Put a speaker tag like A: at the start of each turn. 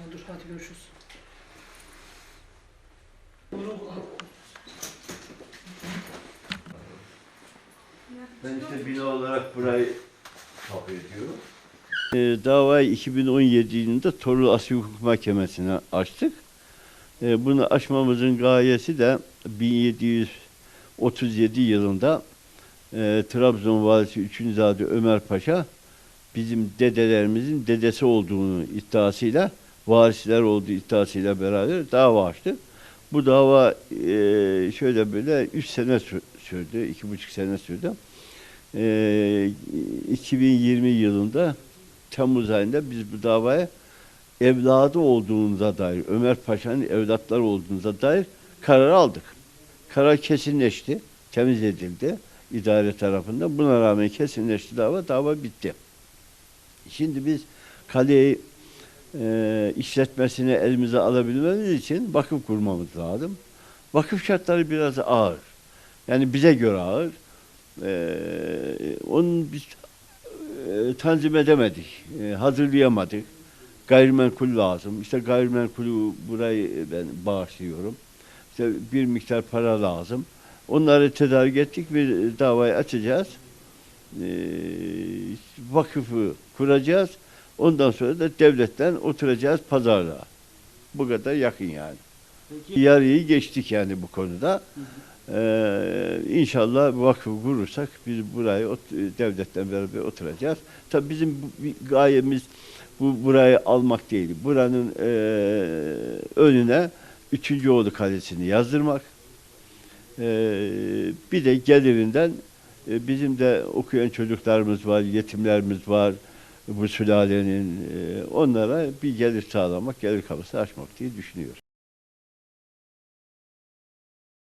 A: sonra dur hadi görüşürüz.
B: Ben işte bina olarak burayı tapu ediyorum. Ee, davayı 2017 yılında Torlu Asya Hukuk Mahkemesi'ne açtık. Ee, bunu açmamızın gayesi de 1737 yılında e, Trabzon valisi 3. Zade Ömer Paşa bizim dedelerimizin dedesi olduğunu iddiasıyla varisler olduğu iddiasıyla beraber dava açtı. Bu dava e, şöyle böyle 3 sene sü- sürdü, 2,5 sene sürdü. E, 2020 yılında Temmuz ayında biz bu davaya evladı olduğunuza dair, Ömer Paşa'nın evlatları olduğunuza dair karar aldık. Karar kesinleşti, temiz edildi idare tarafından. Buna rağmen kesinleşti dava, dava bitti. Şimdi biz kaleyi e, işletmesini elimize alabilmemiz için vakıf kurmamız lazım. Vakıf şartları biraz ağır. Yani bize göre ağır. E, onun biz e, tanzim edemedik, e, hazırlayamadık. Gayrimenkul lazım. İşte gayrimenkulü burayı ben bağışlıyorum. İşte bir miktar para lazım. Onları tedarik ettik. Bir davayı açacağız. E, vakıfı kuracağız. Ondan sonra da devletten oturacağız pazarlığa. Bu kadar yakın yani. Yarıyı geçtik yani bu konuda. Ee, inşallah vakfı kurursak biz burayı devletten beraber oturacağız. Tabii bizim gayemiz bu burayı almak değil. Buranın eee, önüne üçüncü oğlu kalesini yazdırmak. Eee, bir de gelirinden e, bizim de okuyan çocuklarımız var, yetimlerimiz var bu sülalenin. e, onlara bir gelir sağlamak, gelir kapısı açmak diye düşünüyoruz.